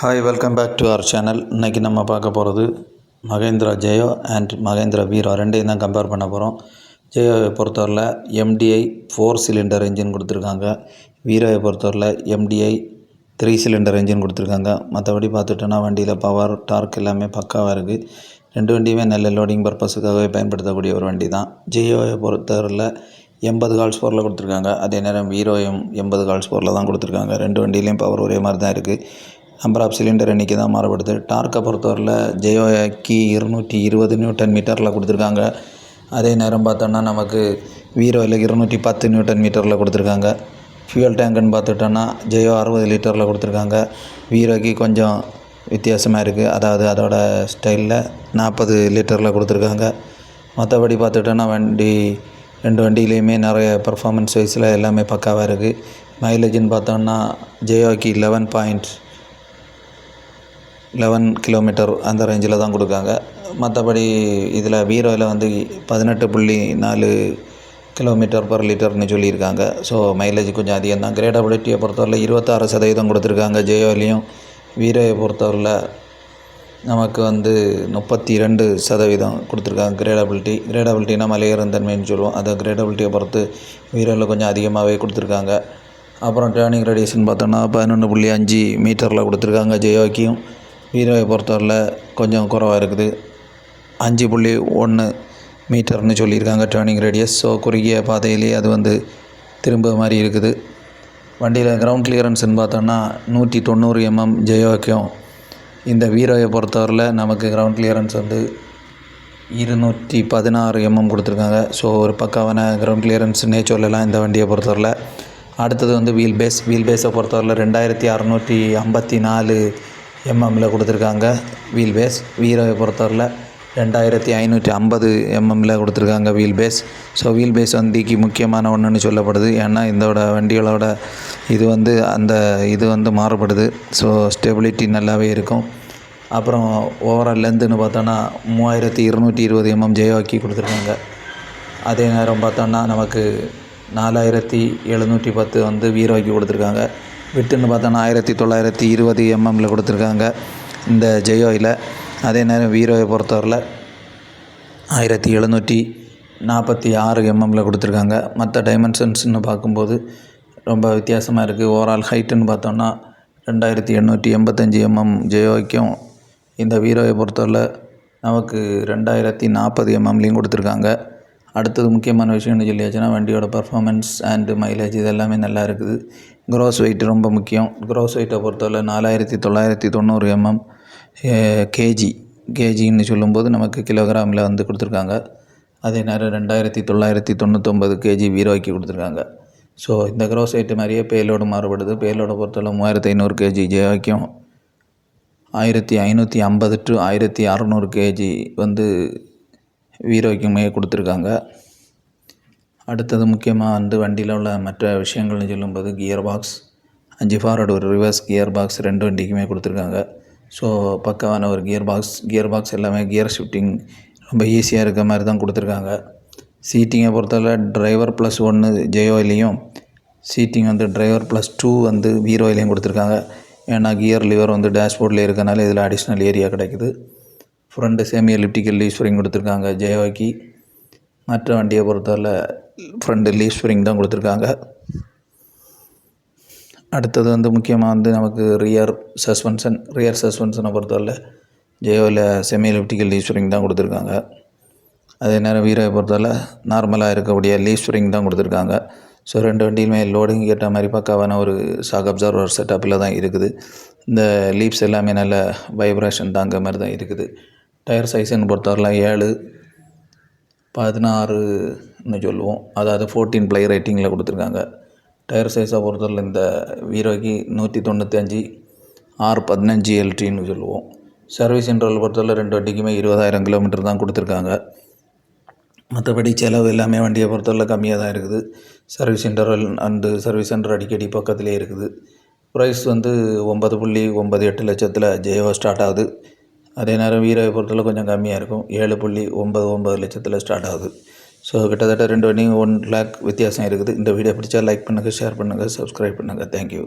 Hi welcome back to our channel இன்றைக்கி நம்ம பார்க்க போகிறது மகேந்திரா ஜெயோ அண்ட் மகேந்திரா வீரோ. ரெண்டையும் தான் கம்பேர் பண்ண போகிறோம் ஜெயோவை பொறுத்தவரையில் எம்டிஐ ஃபோர் சிலிண்டர் இன்ஜின் கொடுத்துருக்காங்க. வீரோவை பொறுத்தவரையில் எம்டிஐ த்ரீ சிலிண்டர் இன்ஜின் கொடுத்துருக்காங்க. மற்றபடி பார்த்துட்டோன்னா வண்டியில் பவர் டார்க் எல்லாமே பக்காவாக இருக்குது ரெண்டு வண்டியுமே நல்ல லோடிங் பர்பஸுக்காகவே பயன்படுத்தக்கூடிய ஒரு வண்டி தான். ஜியோவை பொறுத்தவரையில் எண்பது கால்ஸ் ஃபோரில் கொடுத்துருக்காங்க. அதே நேரம் வீரோயும் எண்பது கால்ஸ் ஃபோரில் தான் கொடுத்துருக்காங்க. ரெண்டு வண்டியிலையும் பவர் ஒரே மாதிரி தான் இருக்குது நம்பர் ஆஃப் சிலிண்டர் எண்ணிக்கை தான் மாறுபடுது. டார்க்கை பொறுத்தவரையில் ஜெயோக்கி இருநூற்றி இருபது நியூட்டன் மீட்டரில் கொடுத்துருக்காங்க. அதே நேரம் பார்த்தோன்னா நமக்கு வீரோவில் இருநூற்றி பத்து நியூட்டன் மீட்டரில் கொடுத்துருக்காங்க. ஃபியூயல் டேங்க்குன்னு பார்த்துட்டோன்னா ஜெயோ அறுபது லிட்டரில் கொடுத்துருக்காங்க. வீரோக்கு கொஞ்சம் வித்தியாசமாக இருக்குது அதாவது அதோட ஸ்டைலில் நாற்பது லிட்டரில் கொடுத்துருக்காங்க. மற்றபடி பார்த்துட்டோன்னா வண்டி ரெண்டு வண்டியிலையுமே நிறைய பர்ஃபார்மன்ஸ் வைஸில் எல்லாமே பக்காவாக இருக்குது மைலேஜ்னு பார்த்தோன்னா ஜெயோக்கி லெவன் பாயிண்ட் லெவன் கிலோமீட்டர் அந்த ரேஞ்சில் தான் கொடுக்காங்க. மற்றபடி இதில் வீரோவில் வந்து பதினெட்டு புள்ளி நாலு கிலோமீட்டர் பர் லிட்டர்னு சொல்லியிருக்காங்க. ஸோ மைலேஜ் கொஞ்சம் அதிகம் தான். கிரேடபிலிட்டியை பொறுத்தவரையில் இருபத்தாறு சதவீதம் கொடுத்துருக்காங்க ஜெயோலையும் வீரோவை பொறுத்தவரையில் நமக்கு வந்து முப்பத்தி ரெண்டு சதவீதம் கொடுத்துருக்காங்க கிரேடபிலிட்டி கிரேடபிலிட்டினா மலையேறுந்தன்மைன்னு சொல்லுவோம். அதை கிரேடபிலிட்டியை பொறுத்து வீரோவில் கொஞ்சம் அதிகமாகவே கொடுத்துருக்காங்க. அப்புறம் டேர்னிங் ரேடியேஷன் பார்த்தோன்னா பதினொன்று புள்ளி அஞ்சு மீட்டரில் கொடுத்துருக்காங்க ஜெயோக்கியும் வீரோவை பொறுத்தவரையில் கொஞ்சம் குறவாக இருக்குது. அஞ்சு புள்ளி ஒன்று மீட்டர்னு சொல்லியிருக்காங்க டேர்னிங் ரேடியஸ் ஸோ குறுகிய பாதையிலேயே அது வந்து திரும்ப மாதிரி இருக்குது. வண்டியில் கிரவுண்ட் கிளியரன்ஸ்னு பார்த்தோன்னா நூற்றி தொண்ணூறு எம்எம் ஜெயோக்கும் இந்த வீரோவை பொறுத்தவரையில் நமக்கு கிரவுண்ட் கிளியரன்ஸ் வந்து இருநூற்றி பதினாறு எம்எம் கொடுத்துருக்காங்க. ஸோ ஒரு பக்காவான கிரவுண்ட் கிளியரன்ஸ்னே சொல்லலாம் இந்த வண்டியை பொறுத்தவரையில். அடுத்தது வந்து வீல் பேஸ் வீல் பேஸை பொறுத்தவரையில் ரெண்டாயிரத்தி அறநூற்றி ஐம்பத்தி நாலு எம்எம்மில் கொடுத்துருக்காங்க. வீல் பேஸ் வீரோவை பொறுத்தவரையில் ரெண்டாயிரத்தி ஐநூற்றி ஐம்பது எம்எம்மில் கொடுத்துருக்காங்க wheel base so wheel base வண்டிக்கு முக்கியமான ஒன்றுன்னு சொல்லப்படுது. ஏன்னா இதோட வண்டிகளோட இது வந்து அந்த இது வந்து மாறுபடுது. ஸோ ஸ்டெபிலிட்டி நல்லாவே இருக்கும். அப்புறம் ஓவரால் லென்த்துன்னு பார்த்தோன்னா மூவாயிரத்தி இருநூற்றி இருபது எம்எம் ஜெயவாக்கி கொடுத்துருக்காங்க. அதே நேரம் பார்த்தோன்னா நமக்கு நாலாயிரத்தி எழுநூற்றி பத்து வந்து வீரவாக்கி கொடுத்துருக்காங்க. விட்டுன்னு பார்த்தோன்னா ஆயிரத்தி தொள்ளாயிரத்தி இருபது எம்எம்மில் கொடுத்துருக்காங்க. இந்த ஜெயோயில் அதே நேரம் வீரோவை பொறுத்தவரையில் ஆயிரத்தி எழுநூற்றி நாற்பத்தி ஆறு எம்எம்மில் கொடுத்துருக்காங்க. மற்ற டைமென்ஷன்ஸ்னு பார்க்கும்போது ரொம்ப வித்தியாசமாக இருக்குது ஓவரால் ஹைட்டுன்னு பார்த்தோன்னா ரெண்டாயிரத்தி எண்ணூற்றி எண்பத்தஞ்சி எம்எம் ஜெயோக்கும் இந்த வீரோவை பொறுத்தவரையில் நமக்கு ரெண்டாயிரத்தி நாற்பது எம்எம்லேயும் கொடுத்துருக்காங்க. அடுத்தது முக்கியமான விஷயம்னு சொல்லியாச்சுன்னா வண்டியோட பர்ஃபார்மன்ஸ் அண்டு மைலேஜ் இது எல்லாமே நல்லா இருக்குது. க்ரோஸ் வெயிட் ரொம்ப முக்கியம். க்ரோஸ் வெயிட்டை பொறுத்தவரை நாலாயிரத்தி தொள்ளாயிரத்தி தொண்ணூறு எம்எம் கேஜி கேஜின்னு சொல்லும்போது நமக்கு கிலோகிராமில் வந்து கொடுத்துருக்காங்க. அதே நேரம் ரெண்டாயிரத்தி தொள்ளாயிரத்தி தொண்ணூற்றொம்பது கேஜி வீரோக்கி கொடுத்துருக்காங்க. ஸோ இந்த க்ரோஸ் வெயிட் மாதிரியே பேலோடு மாறுபடுது. பேலோட பொறுத்தவரை மூவாயிரத்தி ஐநூறு கேஜி ஜேவாக்கும் ஆயிரத்தி ஐநூற்றி ஐம்பது டு ஆயிரத்தி அறநூறு கேஜி வந்து வீரோக்குமே கொடுத்துருக்காங்க. அடுத்தது முக்கியமாக வந்து வண்டியில் உள்ள மற்ற விஷயங்கள்னு சொல்லும்போது கியர் பாக்ஸ் அஞ்சு ஃபார்வர்டு ஒரு ரிவர்ஸ் கியர் பாக்ஸ் ரெண்டு வண்டிக்குமே கொடுத்துருக்காங்க. ஸோ பக்காவான ஒரு கியர் பாக்ஸ் கியர் பாக்ஸ் எல்லாமே கியர் ஷிஃப்டிங் ரொம்ப ஈஸியாக இருக்க மாதிரி தான் கொடுத்துருக்காங்க. சீட்டிங்கை பொறுத்தவரை டிரைவர் ப்ளஸ் ஒன்று ஜெயோயிலையும் சீட்டிங் வந்து டிரைவர் ப்ளஸ் டூ வந்து வீரோயிலையும் கொடுத்துருக்காங்க. ஏன்னா கியர் லிவர் வந்து டேஷ்போர்டில் இருக்கனால இதில் அடிஷ்னல் ஏரியா கிடைக்குது. Front semi elliptical leaf spring கொடுத்துருக்காங்க ஜெயவாக்கி மற்ற வண்டியை பொறுத்தவரை ஃப்ரண்ட்டு லீவ் ஸ்ப்ரிங் தான் கொடுத்துருக்காங்க. அடுத்தது வந்து முக்கியமாக வந்து நமக்கு ரியர் சஸ்பென்ஷன் ரியர் சஸ்பென்ஷனை பொறுத்தவரை ஜெயோவில் செமி எலிப்டிக்கல் லீவ் ஸ்ப்ரிங் தான் கொடுத்துருக்காங்க. அதே நேரம் வீரவை பொறுத்தவரை நார்மலாக இருக்கக்கூடிய லீவ் ஸ்ப்ரிங் தான் கொடுத்துருக்காங்க. ஸோ ரெண்டு வண்டியுமே லோடிங் ஏற்ற மாதிரி பக்காவான ஒரு ஷாக் அப்சர்வர் செட்டப்பில் தான் இருக்குது. இந்த லீப்ஸ் எல்லாமே நல்ல வைப்ரேஷன் தாங்க மாதிரி தான் இருக்குது. டயர் சைஸுன்னு பொறுத்தவரைலாம் ஏழு பதினாறுன்னு சொல்லுவோம். அதாவது ஃபோர்டீன் ப்ளை ரேட்டிங்கில் கொடுத்துருக்காங்க. டயர் சைஸை பொறுத்தவரையில் இந்த வீரோக்கு நூற்றி தொண்ணூற்றி அஞ்சு ஆறு பதினஞ்சு எல்டின்னு சொல்லுவோம். சர்வீஸ் இன்டர்வல் பொறுத்தவரை ரெண்டு வண்டிக்குமே இருபதாயிரம் கிலோமீட்டர் தான் கொடுத்துருக்காங்க. மற்றபடி செலவு எல்லாமே வண்டியை பொறுத்தவரை கம்மியாக தான் இருக்குது. Service interval and service centre அடிக்கடி பக்கத்துலேயே இருக்குது. ப்ரைஸ் வந்து ஒம்பது புள்ளி ஒம்பது எட்டு லட்சத்தில் ஜெயோ ஸ்டார்ட் ஆகுது. அதே நேரம் வீரவை பொறுத்தளவு கொஞ்சம் கம்மியாக இருக்கும். ஏழு புள்ளி ஒம்பது ஒம்பது லட்சத்தில் ஸ்டார்ட் ஆகுது. ஸோ கிட்டத்தட்ட ரெண்டு வண்டியும் ஒன் லேக் வித்தியாசம் இருக்குது. இந்த வீடியோ பிடிச்சா லைக் பண்ணுங்கள் ஷேர் பண்ணுங்கள் சப்ஸ்கிரைப் பண்ணுங்கள் தேங்க்யூ